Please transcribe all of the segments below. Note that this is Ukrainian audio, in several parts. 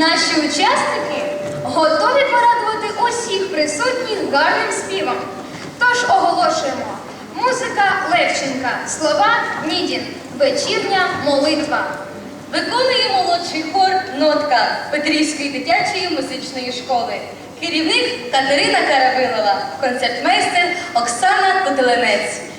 Наші учасники готові порадувати усіх присутніх гарним співом. Тож оголошуємо. Музика Левченка, слова Нідін, вечірня молитва. Виконує молодший хор Нотка Петрівської дитячої музичної школи. Керівник Катерина Каравилова, концертмейстер Оксана Котеленець.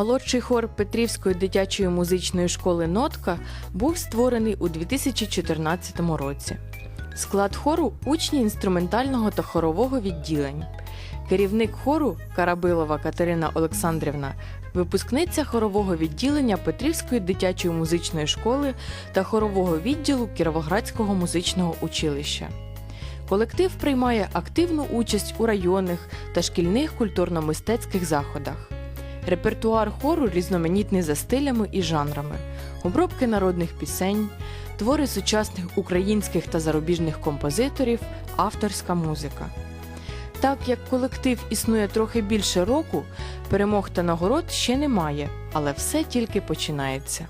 Молодший хор Петрівської дитячої музичної школи Нотка був створений у 2014 році. Склад хору учні інструментального та хорового відділень. Керівник хору Карабилова Катерина Олександрівна, випускниця хорового відділення Петрівської дитячої музичної школи та хорового відділу Кіровоградського музичного училища. Колектив приймає активну участь у районних та шкільних культурно-мистецьких заходах. Репертуар хору різноманітний за стилями і жанрами, обробки народних пісень, твори сучасних українських та зарубіжних композиторів, авторська музика. Так як колектив існує трохи більше року, перемог та нагород ще немає, але все тільки починається.